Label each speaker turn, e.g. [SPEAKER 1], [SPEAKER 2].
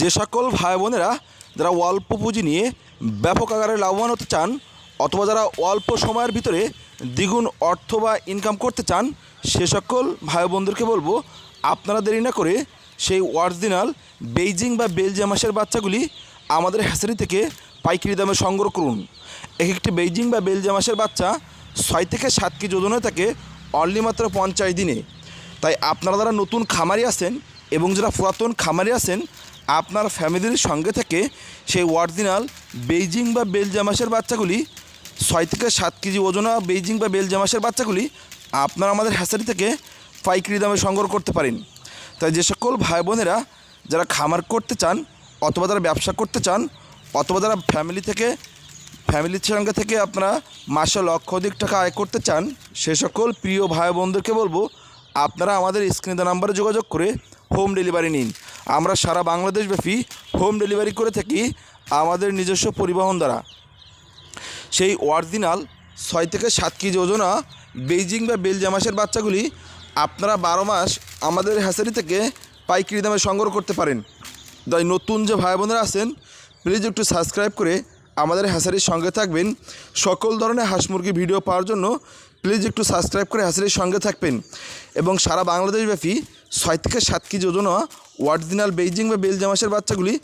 [SPEAKER 1] যে সকল ভাই বোনেরা যারা অল্প পুঁজি নিয়ে ব্যাপক আকারে লাভবান হতে চান অথবা যারা অল্প সময়ের ভিতরে দ্বিগুণ অর্থ বা ইনকাম করতে চান, সে সকল ভাই বোনদেরকে বলব, আপনারা দেরি না করে সেই অরিজিনাল বেইজিং বা বেলজিয়াম হাঁসের বাচ্চাগুলি আমাদের হ্যাচারি থেকে পাইকারি দামে সংগ্রহ করুন। এক একটি বেইজিং বা বেলজিয়াম হাঁসের বাচ্চা ছয় থেকে সাত কেজি ওজনে থাকে অনলি মাত্র পঞ্চাশ দিনে। তাই আপনারা যারা নতুন খামারি আছেন এবং যারা পুরাতন খামারি আছেন আপনার ফ্যামিলির সঙ্গে থেকে সেই অরিজিনাল বেইজিং বা বেলজিয়াম হাঁসের বাচ্চাগুলি ছয় থেকে সাত কেজি ওজনা বেইজিং বা বেলজিয়াম হাঁসের বাচ্চাগুলি আপনারা আমাদের হ্যাচারি থেকে পাইকারি দামে সংগ্রহ করতে পারেন। তাই যে সকল ভাই বোনেরা যারা খামার করতে চান অথবা যারা ব্যবসা করতে চান অথবা যারা ফ্যামিলি থেকে ফ্যামিলির সঙ্গে থেকে আপনারা মাসে লক্ষ অধিক টাকা আয় করতে চান, সে সকল প্রিয় ভাই বোনদেরকে বলব, আপনারা আমাদের স্ক্রিনে নাম্বারে যোগাযোগ করে হোম ডেলিভারি নিন। আমরা সারা বাংলাদেশব্যাপী হোম ডেলিভারি করে থাকি আমাদের নিজস্ব পরিবহন দ্বারা। সেই অরিজিনাল ছয় থেকে সাত কেজি ওজনা বেইজিং বা বেলজিয়াম হাঁসের বাচ্চাগুলি আপনারা বারো মাস আমাদের হ্যাচারি থেকে পাইকারি দামে সংগ্রহ করতে পারেন। তাই নতুন যে ভাই বোনেরা আছেন প্লিজ একটু সাবস্ক্রাইব করে আমাদের হ্যাচারির সঙ্গে থাকবেন। সকল ধরনের হাঁস মুরগি ভিডিও পাওয়ার জন্য প্লিজ একটু সাবস্ক্রাইব করে হ্যাচারির সঙ্গে থাকবেন। এবং সারা বাংলাদেশব্যাপী ছয় থেকে সাত কেজি ওজনা অরিজিনাল বেইজিং বা বেলজামাসের বাচ্চাগুলি